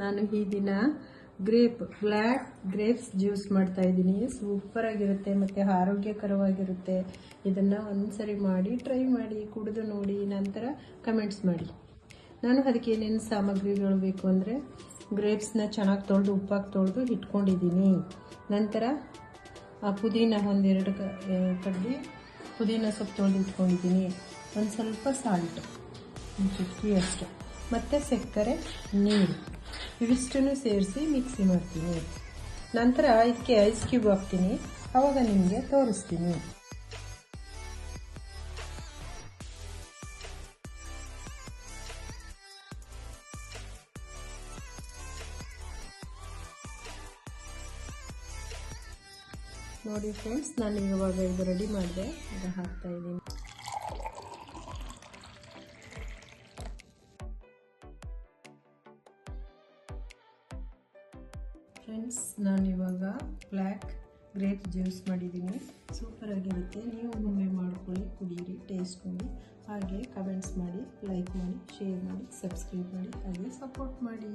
ನಾನು ಈ ದಿನ ಗ್ರೇಪ್, ಬ್ಲ್ಯಾಕ್ ಗ್ರೇಪ್ಸ್ ಜ್ಯೂಸ್ ಮಾಡ್ತಾ ಇದ್ದೀನಿ. ಸೂಪರ್ ಆಗಿರುತ್ತೆ ಮತ್ತು ಆರೋಗ್ಯಕರವಾಗಿರುತ್ತೆ. ಇದನ್ನು ಒಂದ್ಸರಿ ಮಾಡಿ ಟ್ರೈ ಮಾಡಿ, ಕುಡಿದು ನೋಡಿ, ನಂತರ ಕಮೆಂಟ್ಸ್ ಮಾಡಿ. ನಾನು ಅದಕ್ಕೆ ಏನೇನು ಸಾಮಗ್ರಿಗಳು ಬೇಕು ಅಂದರೆ ಗ್ರೇಪ್ಸ್ನ ಚೆನ್ನಾಗಿ ತೊಳೆದು, ಉಪ್ಪಾಗಿ ತೊಳೆದು ಇಟ್ಕೊಂಡಿದ್ದೀನಿ. ನಂತರ ಆ ಪುದೀನ ಒಂದೆರಡು ಕಡ್ಡಿ, ಪುದೀನ ಸೊಪ್ಪು ತೊಳೆದು ಇಟ್ಕೊಂಡಿದ್ದೀನಿ. ಒಂದು ಸ್ವಲ್ಪ ಸಾಲ್ಟ್ ಒಂದು ಚಿಕ್ಕಿ ಅಷ್ಟು. ಮತ್ತು ಸಕ್ಕರೆ, ನೀರು. ಇವಿಷ್ಟನ್ನು ಸೇರಿಸಿ ಮಿಕ್ಸಿ ಮಾಡ್ತೀನಿ. ನಂತರ ಇದಕ್ಕೆ ಐಸ್ ಕ್ಯೂಬ್ ಹಾಕ್ತೀನಿ. ಆವಾಗ ನಿಮಗೆ ತೋರಿಸ್ತೀನಿ. ನೋಡಿ ಫ್ರೆಂಡ್ಸ್ ನಾನು ಇವಾಗ ಇದು ರೆಡಿ ಮಾಡಿದೆ. ಅದು ಹಾಕ್ತಾ ಇದ್ದೀನಿ. ಫ್ರೆಂಡ್ಸ್, ನಾನು ಇವಾಗ ಬ್ಲ್ಯಾಕ್ ಗ್ರೇಪ್ ಜ್ಯೂಸ್ ಮಾಡಿದ್ದೀನಿ. ಸೂಪರ್ ಆಗಿರುತ್ತೆ. ನೀವು ಒಮ್ಮೆ ಮಾಡ್ಕೊಳ್ಳಿ ಕುಡಿಯಿರಿ ಟೇಸ್ಟ್ ನೋಡಿ. ಹಾಗೆ ಕಮೆಂಟ್ಸ್ ಮಾಡಿ, ಲೈಕ್ ಮಾಡಿ, ಶೇರ್ ಮಾಡಿ, ಸಬ್ಸ್ಕ್ರೈಬ್ ಮಾಡಿ, ಹಾಗೆ ಸಪೋರ್ಟ್ ಮಾಡಿ.